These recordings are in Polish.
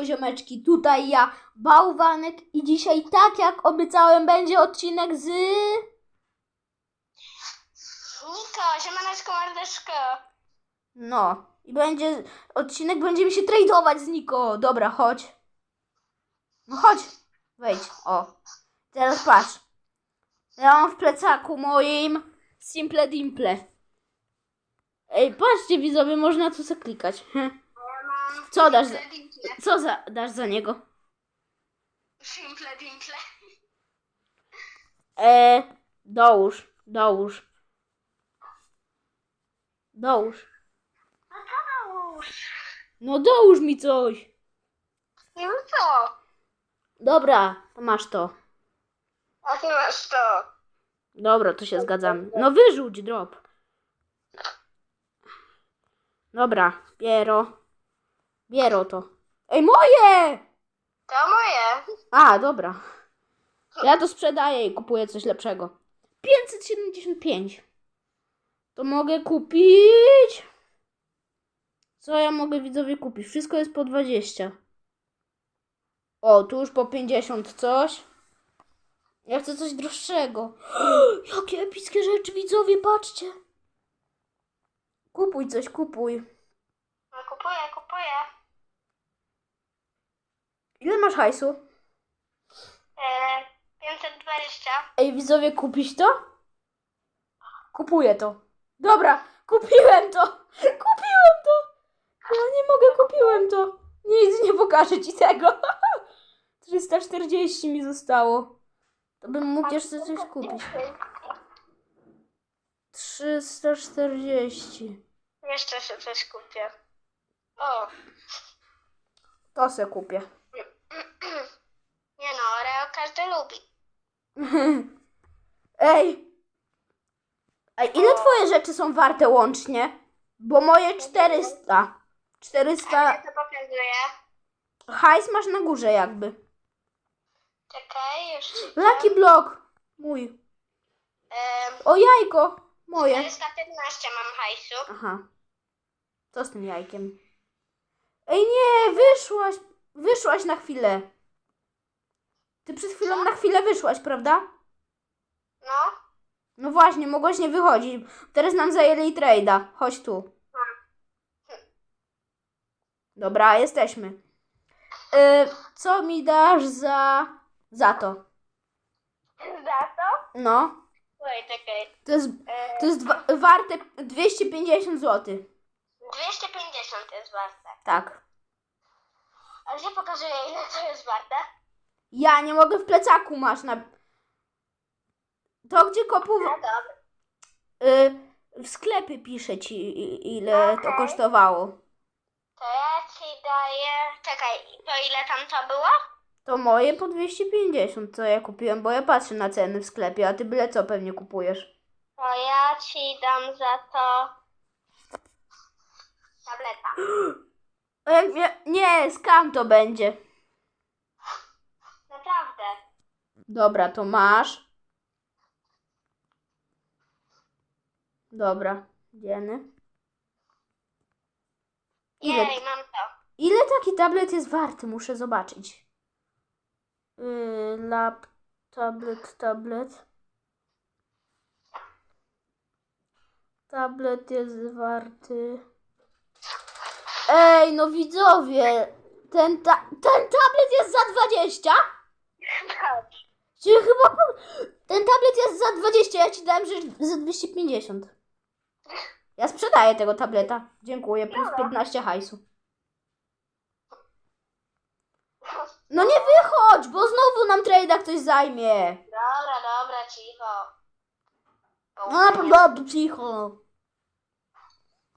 Siemaneczko ziomeczki, tutaj ja, Bałwanek i dzisiaj tak jak obiecałem będzie odcinek z... Niko, siemaneczko, mordeczko. No, i będzie, odcinek będziemy się tradować z Niko. Dobra, chodź. No chodź, wejdź, o. Teraz patrz. Ja mam w plecaku moim Simple Dimple. Ej, patrzcie widzowie, można tu sobie klikać. Hm. Co dasz za-. Co za, dasz za niego? Simple dimple. E, dołóż, dołóż. Dołóż. No to dołóż. No dołóż mi coś. No co? Dobra, to masz to. A ty masz to. Dobra, to się zgadzamy. No wyrzuć drop. Dobra, biero. Biero to. Ej, moje! To moje. A, dobra. Ja to sprzedaję i kupuję coś lepszego. 575. To mogę kupić. Co ja mogę widzowie kupić? Wszystko jest po 20. O, tu już po 50 coś. Ja chcę coś droższego. Jakie epickie rzeczy, widzowie, patrzcie. Kupuj coś, kupuj. No kupuję, kupuję. Ile masz hajsu? E, 520. Ej, widzowie, kupić to? Kupuję to. Dobra, kupiłem to! Kupiłem to! Ja nie mogę, kupiłem to. Nic nie pokażę ci tego. 340 mi zostało. To bym mógł jeszcze coś kupić. 340. Jeszcze się coś kupię. O. To se kupię. Nie no, Oreo każdy lubi. Ej! Ej, ile twoje rzeczy są warte łącznie? Bo moje 400. 400. Ja to pokazuję. Hajs masz na górze jakby. Czekaj, już ci Lucky Block. Mój. Em, O jajko. Moje. 415 mam hajsu. Aha. Co z tym jajkiem? Ej nie, wyszłaś. Wyszłaś na chwilę. Ty przed chwilą na chwilę wyszłaś, prawda? No. No właśnie, mogłaś nie wychodzić. Teraz nam zajęli trade'a. Chodź tu. Dobra, jesteśmy. Y, co mi dasz za... za to? Za to? No. Oj, czekaj. To jest, E, to jest wa- warte 250 zł. 250 jest warte. Tak. A gdzie pokazuje ile to jest warte? Ja nie mogę w plecaku masz na... To gdzie kopu... No dobra. Y, w sklepie pisze ci ile to Okej. kosztowało. To ja ci daję... Czekaj, to ile tam to było? To moje po 250, co ja kupiłem, bo ja patrzę na ceny w sklepie, a ty byle co pewnie kupujesz. To ja ci dam za to... Tableta. A jak mnie... Nie, skam to będzie. Naprawdę. Dobra, to masz. Dobra, dzieny. Ile, Jej, mam to. ile taki tablet jest warty? Muszę zobaczyć. Yy, lap, tablet, tablet. Tablet jest warty. Ej, no widzowie! Ten, ta, ten tablet jest za 20? Czy chyba. po- Ten tablet jest za 20, ja ci dałem, że za 250. Ja sprzedaję tego tableta. Dziękuję, plus 15 hajsu. No nie wychodź, bo znowu nam trade'a ktoś zajmie. Dobra, dobra, cicho. Naprawdę, cicho.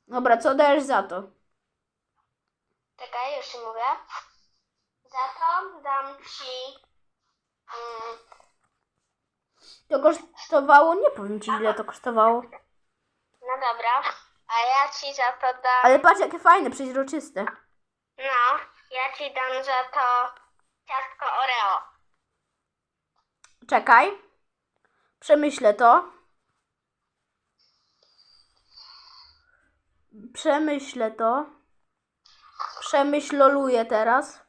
Dobra, co dajesz za to? Czekaj, już ci mówię. Za to dam ci... Mm, To kosztowało? Nie powiem ci, ile to kosztowało. no dobra. A ja ci za to dam... Ale patrz, jakie fajne, przeźroczyste. No, ja ci dam za to ciastko Oreo. Czekaj. Przemyślę to. Przemyślę to przemyśloluję teraz.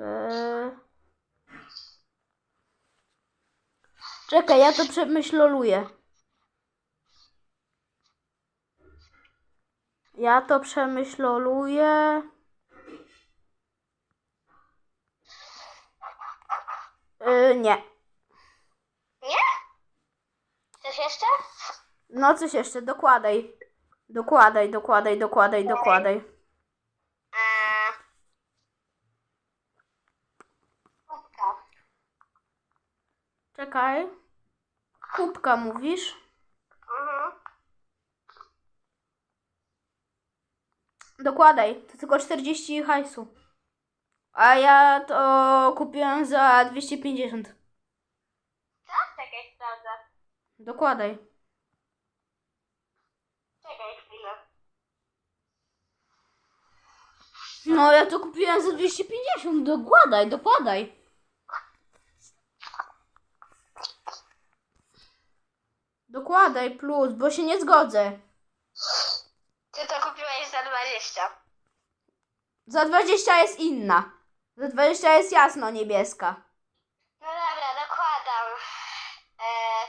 Eee... Czekaj, ja to przemyśloluję. Ja to przemyśloluję. Yy, nie. Nie? Coś jeszcze? No, coś jeszcze, dokładaj. Dokładaj, dokładaj, dokładaj, dokładaj. Kubka. Czekaj. Kubka mówisz? Mhm. Dokładaj, to tylko 40 hajsu. A ja to kupiłem za 250. Co? Czekaj, sprawdzę. Dokładaj. Czekaj chwilę. No ja to kupiłem za 250. Dokładaj, dokładaj. Dokładaj plus, bo się nie zgodzę. Ty to kupiłeś za 20. Za 20 jest inna. Za 20 jest jasno niebieska. No dobra, dokładam. Eee...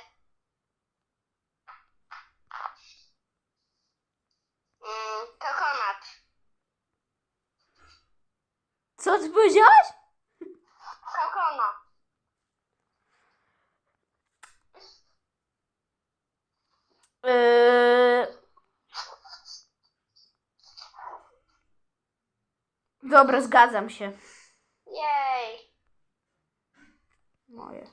Mm, kokonat. Co ty powiedziałaś? Kokonat. Yy... Dobra, zgadzam się. Jej. Moje.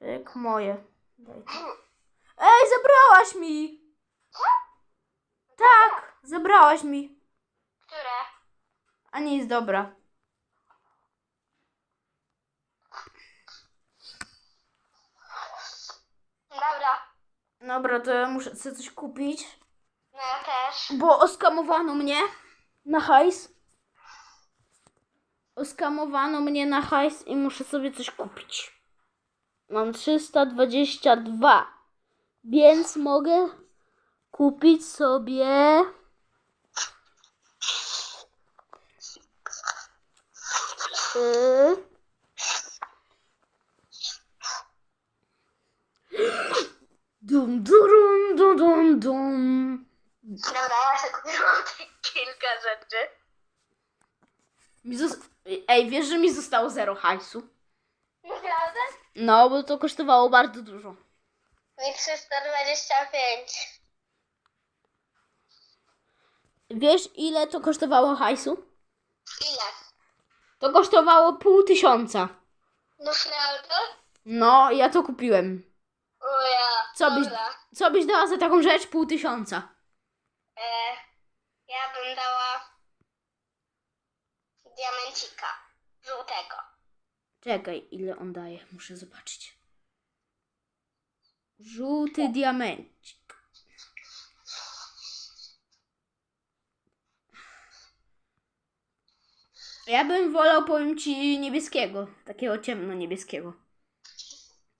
Jej. Moje. Daj. Ej, zabrałaś mi! Tak, zabrałaś mi. Które? A nie jest dobra. Dobra. Dobra, to ja muszę sobie coś kupić. No ja też. Bo oskamowano mnie na hajs. Oskamowano mnie na hajs i muszę sobie coś kupić. Mam 322. Więc mogę kupić sobie. Yy. Dobra, ja sobie kupiłam te kilka rzeczy. Mi zos- Ej, wiesz, że mi zostało zero hajsu? Naprawdę? No, bo to kosztowało bardzo dużo. Mi 325. Wiesz, ile to kosztowało hajsu? Ile? To kosztowało pół tysiąca. Naprawdę? No, ja to kupiłem. O ja. Co byś, Dobra. co byś dała za taką rzecz? Pół tysiąca. E, ja bym dała diamencika żółtego. Czekaj, ile on daje? Muszę zobaczyć. Żółty diamencik. Ja bym wolał, powiem ci, niebieskiego. Takiego ciemno-niebieskiego.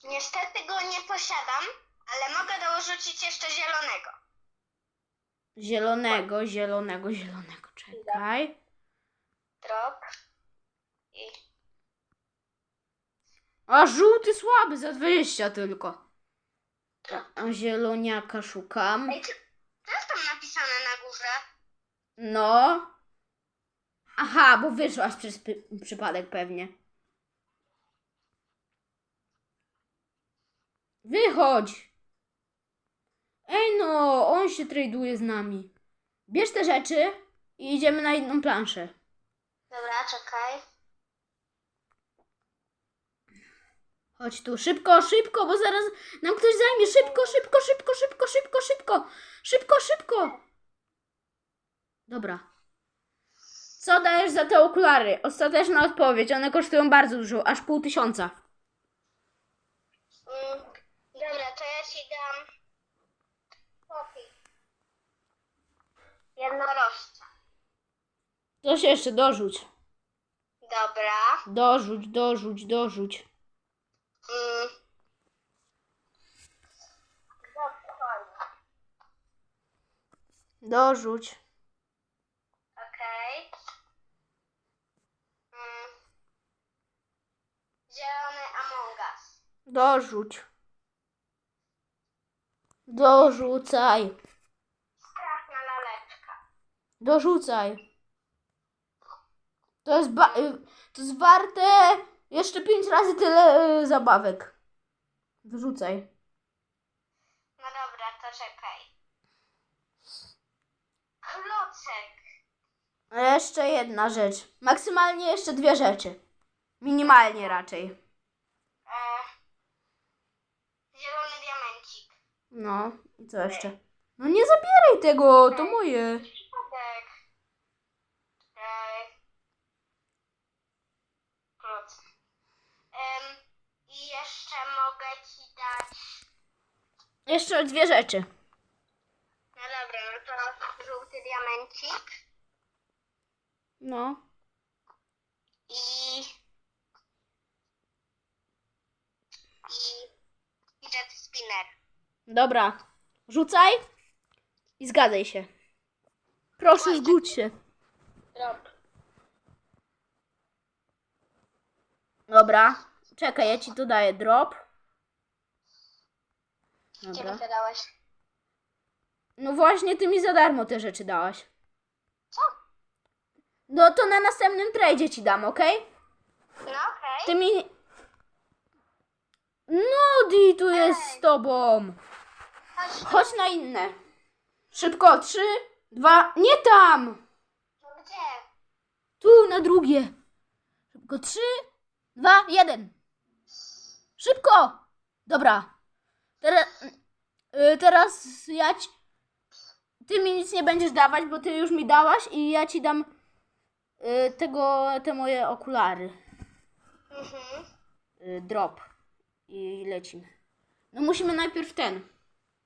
Niestety go nie posiadam, ale mogę dorzucić jeszcze zielonego. Zielonego, zielonego, zielonego. Czekaj. Drop. I A żółty słaby, za 20 tylko. A, zieloniaka szukam. Ej, czy, co jest tam napisane na górze? No. Aha, bo wyszłaś przez py- przypadek pewnie. Wychodź. Ej no, on się traduje z nami. Bierz te rzeczy i idziemy na inną planszę. Dobra, czekaj. Chodź tu, szybko, szybko, bo zaraz nam ktoś zajmie. Szybko, szybko, szybko, szybko, szybko, szybko. Szybko, szybko. Dobra. Co dajesz za te okulary? Ostateczna odpowiedź. One kosztują bardzo dużo, aż pół tysiąca. Mm, dobra, to ja ci dam Jednorożca. Coś jeszcze dorzuć. Dobra. Dorzuć, dorzuć, dorzuć. Mm. Dorzuć. Okej. Mm. Zielony Among Us. Dorzuć. Dorzucaj. Dorzucaj. To jest, ba- y, to jest warte jeszcze pięć razy tyle y, zabawek. Dorzucaj. No dobra, to czekaj. Klocek. Jeszcze jedna rzecz. Maksymalnie jeszcze dwie rzeczy. Minimalnie raczej. E, zielony diamencik. No, i co jeszcze? No nie zabieraj tego, to moje. Przypadek. Czekaj. Kloc. Em, I jeszcze mogę ci dać... Jeszcze dwie rzeczy. No dobra, no to żółty diamencik No. i... I... Jet spinner. Dobra. Rzucaj i zgadzaj się. Proszę, zgódź się. Drop. Dobra. Czekaj, ja ci tu daję drop. Kiedy Dobra. to dałeś? No właśnie, ty mi za darmo te rzeczy dałaś. Co? No to na następnym tradzie ci dam, okej? No okej. Ty mi... Nodi tu jest z tobą. Chodź. Chodź na inne. Szybko, trzy, dwa, nie tam! No gdzie? Tu, na drugie. Szybko, trzy, dwa, jeden. Szybko! Dobra. Teraz, y, teraz ja ci... Ty mi nic nie będziesz dawać, bo ty już mi dałaś i ja ci dam y, tego, te moje okulary. Mhm. Y, drop. I lecimy. No musimy najpierw ten.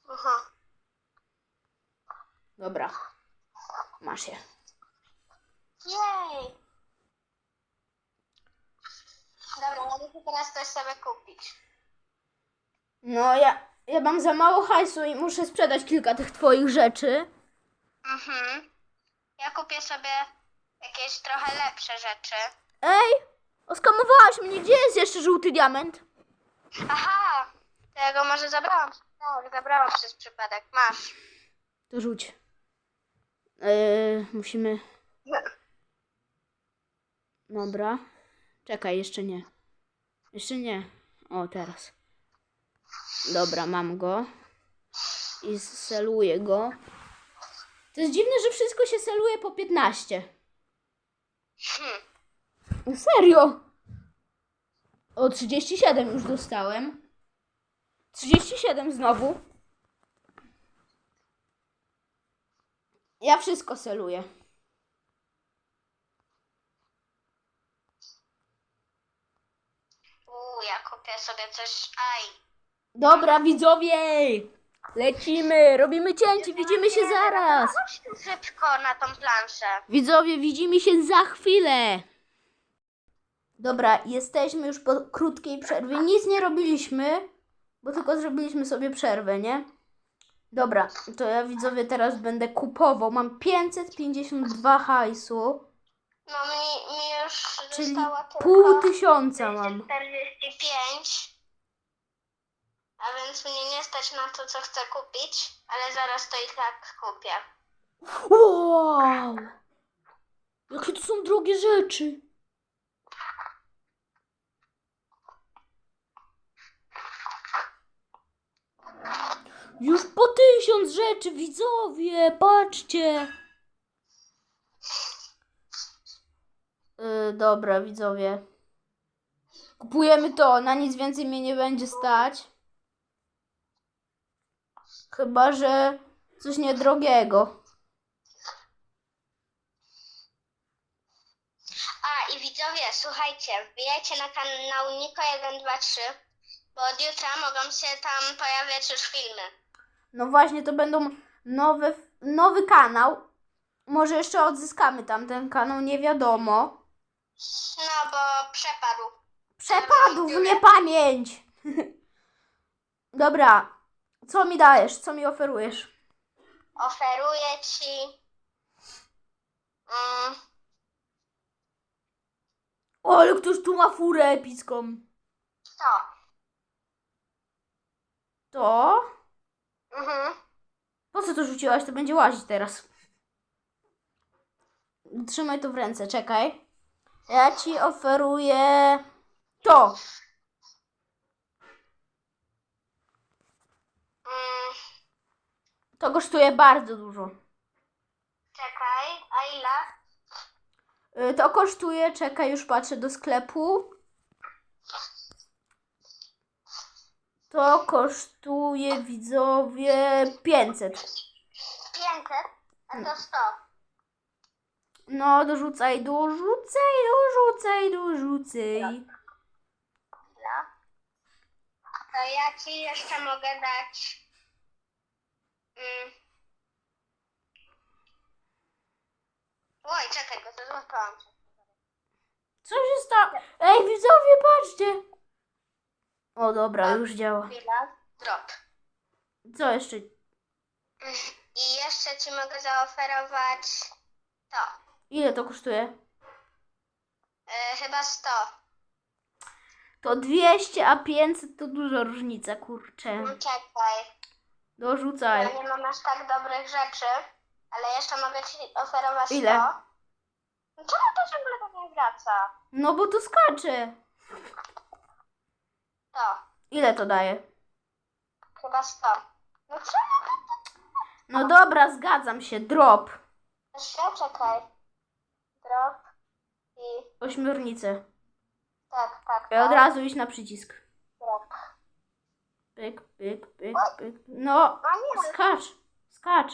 Aha. Dobra. Masz je. Jej. Dobra, muszę teraz coś sobie kupić. No ja, ja mam za mało hajsu i muszę sprzedać kilka tych twoich rzeczy. Mhm. Ja kupię sobie jakieś trochę lepsze rzeczy. Ej! Oskamowałaś mnie, gdzie jest jeszcze żółty diament? Aha! To ja go może zabrałam. Tak, zabrałam przez przypadek. Masz. To rzuć. Yy, musimy. Dobra. Czekaj, jeszcze nie. Jeszcze nie. O, teraz. Dobra, mam go. I seluję go. To jest dziwne, że wszystko się seluje po 15. Hmm. Serio? O, 37 już dostałem. 37 znowu. Ja wszystko seluję. Uuu, ja kupię sobie coś. Aj. Dobra, widzowie! Lecimy, robimy cięcie, widzimy się zaraz. Chodź tu szybko na tą planszę. Widzowie, widzimy się za chwilę. Dobra, jesteśmy już po krótkiej przerwie. Nic nie robiliśmy, bo tylko zrobiliśmy sobie przerwę, nie? Dobra, to ja widzowie teraz będę kupował. Mam 552 hajsu, No mi, mi już czyli zostało tylko pół tysiąca mam. 45. A więc mnie nie stać na to, co chcę kupić, ale zaraz to i tak kupię. Wow! Jakie to są drogie rzeczy. Już po tysiąc rzeczy, widzowie, patrzcie. Yy, dobra, widzowie. Kupujemy to, na nic więcej mnie nie będzie stać. Chyba, że coś niedrogiego. A i widzowie, słuchajcie, wbijajcie na kanał Niko123, bo od jutra mogą się tam pojawiać już filmy. No właśnie, to będą nowe, nowy kanał. Może jeszcze odzyskamy tamten kanał, nie wiadomo. No bo przepadł. Przepadł w niepamięć. Dobra, co mi dajesz? Co mi oferujesz? Oferuję ci. Mm, O, ale ktoś tu ma furę epicką. to. to. Mhm. Po co to rzuciłaś? To będzie łazić teraz. Trzymaj to w ręce, czekaj. Ja ci oferuję to. Mm, To kosztuje bardzo dużo. czekaj, a ile? Y, To kosztuje, czekaj, już patrzę do sklepu. To kosztuje widzowie 500. 500, a to 100. No, dorzucaj, dorzucaj, dorzucaj, dorzucaj. Dobra. To ja ci jeszcze mogę dać. Mm. Oj, czekaj, bo to złapałam. Co się stało? Ej, widzowie, patrzcie. O, dobra, już działa. Chwila. Drop. Co jeszcze? I jeszcze ci mogę zaoferować to. Ile to kosztuje? E, chyba 100. To 200, a 500 to duża różnica, kurczę. No czekaj. Ja Dorzucaj. nie mam aż tak dobrych rzeczy, ale jeszcze mogę ci oferować Ile? 100. No Czemu to ciągle tak nie wraca? No bo to skacze. To. Ile to daje? Chyba 100. No czemu? No dobra, zgadzam się. Drop. Jeszcze czekaj. Drop. I Ośmiornicę. tak, tak. I od tak. razu iść na przycisk. Drop. Pyk, pyk, pyk, pyk. No, nie, skacz. Skacz.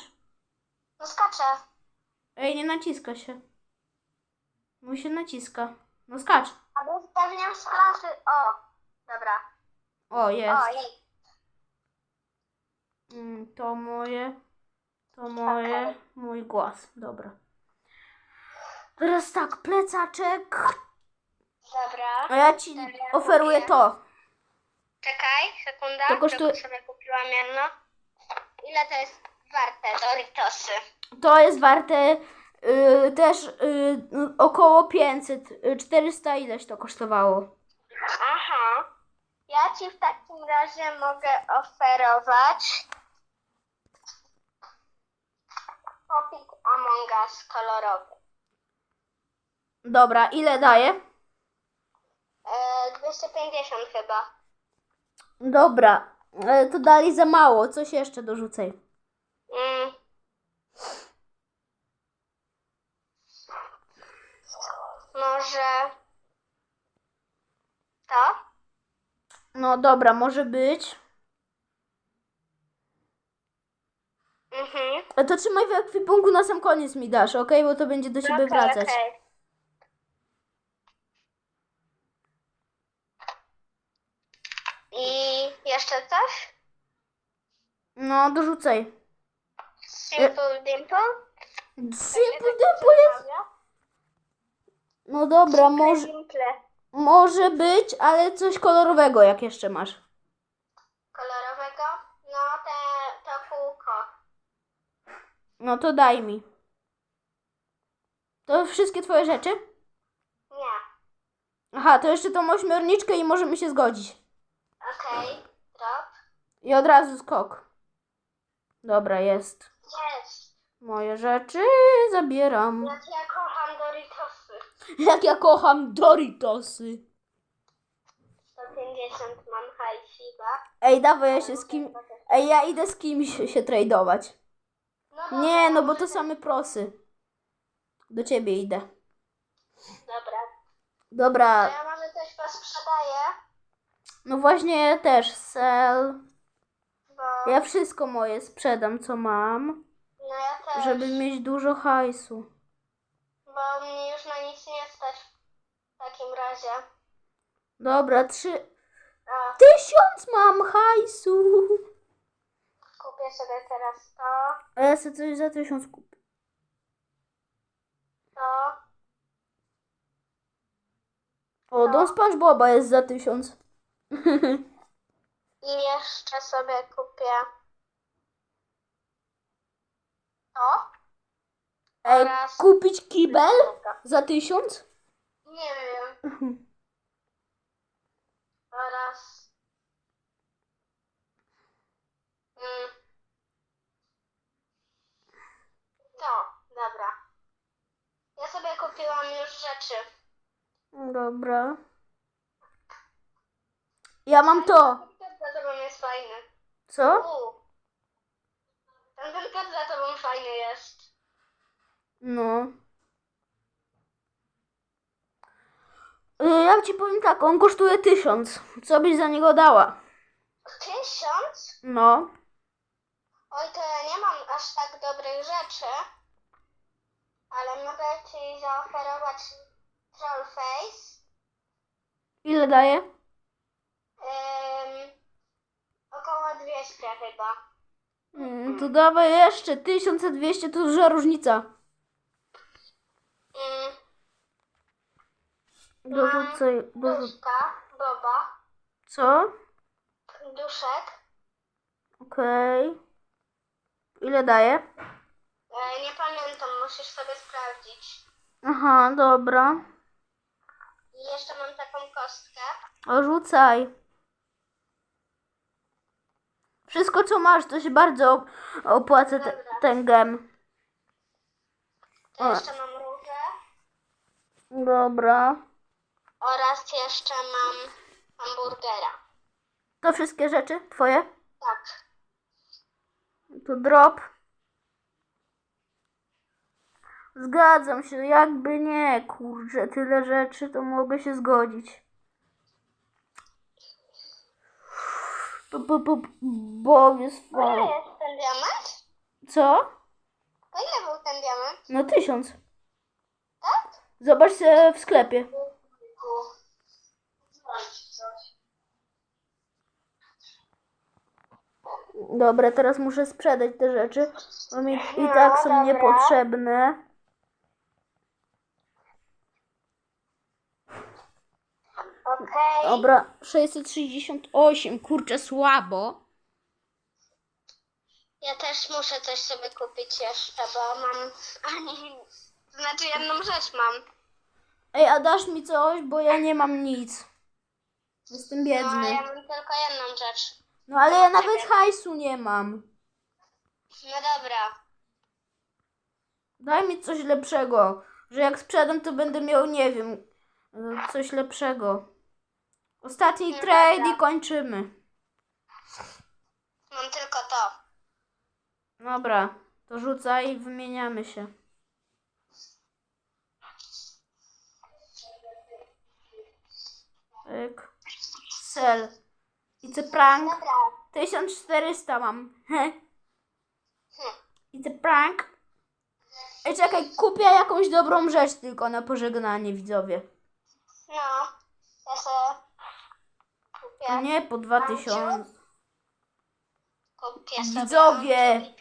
no skaczę. Ej, nie naciska się. Mu się naciska. No skacz. A bo pewnie z klasy. O, dobra. O, jest. O, jej. Mm, To moje. To moje. Mój głos. Dobra. Teraz tak, plecaczek. Dobra. A ja ci oferuję to. Czekaj, sekunda. To kosztuje- tylko sobie kupiłam jedno. Ile to jest warte Doritosy? To jest warte y, też y, około 500. y, 400 ileś to kosztowało. Aha. Ja ci w takim razie mogę oferować Popik Among Us kolorowy. Dobra, ile daje? E, 250 chyba. Dobra, e, to dali za mało. Coś jeszcze dorzucaj. Mm. Może to? No dobra, może być. Mhm. E, To trzymaj w ekwipunku na sam koniec mi dasz, ok? Bo to będzie do siebie Okej, wracać. okej. I jeszcze coś? No, dorzucaj. Simple Dimple? Simple Dimple jest... No dobra, może, może być, ale coś kolorowego jak jeszcze masz. Kolorowego? No, te, to kółko. No to daj mi. To wszystkie twoje rzeczy? Nie. Aha, to jeszcze tą ośmiorniczkę i możemy się zgodzić. Okej. Drop. I od razu skok. Dobra, jest. Jest. Moje rzeczy zabieram. Jak ja kocham Doritosy. Jak ja kocham Doritosy. 150 mam hajsiba. Ej, dawaj ja się z kim... Ej, ja idę z kimś się tradować. No Nie, no bo to same prosy. Do ciebie idę. Dobra. To Dobra, ja może coś posprzedaję, no właśnie ja też sell. Bo Ja wszystko moje sprzedam, co mam, no ja też, żeby mieć dużo hajsu. bo mnie już na nic nie stać w takim razie. Dobra, trzy... A, Tysiąc mam hajsu! kupię sobie teraz to, A ja sobie coś za tysiąc kupię. to, O, dom SpongeBoba jest za tysiąc. I jeszcze sobie kupię to. E, kupić kibel za tysiąc? nie wiem. Mhm. Oraz to, mm. no, dobra. Ja sobie kupiłam już rzeczy. Dobra. Ja mam to. Za tobą jest fajny. Co? U. Ten ten kat za tobą fajny jest. No. Y, Ja ci powiem tak, on kosztuje tysiąc. Co byś za niego dała? Tysiąc? No. Oj, to ja nie mam aż tak dobrych rzeczy. Ale mogę ci zaoferować Troll Face. Ile daje? Ym, około 200 chyba. Mm, to dawaj jeszcze. 1200 to duża różnica. Ym, Dorzucaj. Dorzuc... duszka, Boba, Co? duszek. Okej. Ile daje? E, nie pamiętam, musisz sobie sprawdzić. Aha, dobra. I jeszcze mam taką kostkę. Rzucaj. Wszystko co masz, to się bardzo op- opłaca te, ten gem. To jeszcze mam różę. Dobra. Oraz jeszcze mam hamburgera. To wszystkie rzeczy twoje? Tak. To drop. Zgadzam się, jakby nie, kurczę, tyle rzeczy, to mogę się zgodzić. Po, po, po, bo jest Ile fajnie. jest ten diament? Co? Po ile był ten diament? No tysiąc. Tak? Zobacz se w sklepie. Dobra, teraz muszę sprzedać te rzeczy, bo mi i No, tak są dobra. niepotrzebne. Okej. Dobra, 668, kurczę, słabo. Ja też muszę coś sobie kupić jeszcze, bo mam... Ani... Znaczy jedną rzecz mam. Ej, a dasz mi coś, bo ja nie mam nic. Jestem No, biedny. ja mam tylko jedną rzecz. No ale ja nawet hajsu nie mam. No dobra. Daj mi coś lepszego, że jak sprzedam, to będę miał, nie wiem, y, coś lepszego. Ostatni No trade i kończymy. Mam tylko to. Dobra, to rzucaj i wymieniamy się. Pyk. Sel. It's a prank. Dobra. 1400 mam. He. Hm. It's a prank. Ej, czekaj, kupię jakąś dobrą rzecz tylko na pożegnanie, widzowie. No. Ja sobie kupię. Nie po 2000. Kupię sobie. Widzowie.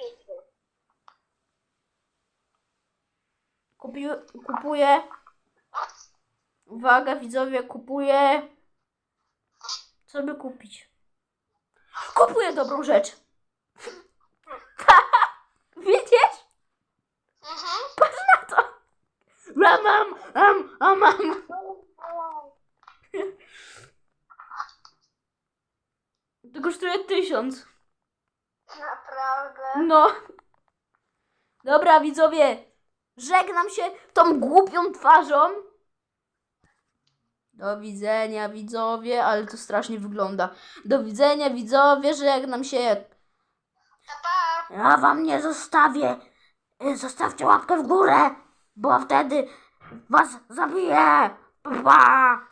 Kupi, kupuję. Uwaga, widzowie, kupuję. Co by kupić? Kupuję dobrą rzecz. Widzisz? Mhm. Patrz na to. Mam, mam, mam, mam, mam. To kosztuje tysiąc. Naprawdę. No. Dobra, widzowie. Żegnam się tą głupią twarzą. Do widzenia, widzowie, ale to strasznie wygląda. Do widzenia, widzowie, żegnam się. Ja wam nie zostawię. Zostawcie łapkę w górę, bo wtedy was zabiję. Pa, pa.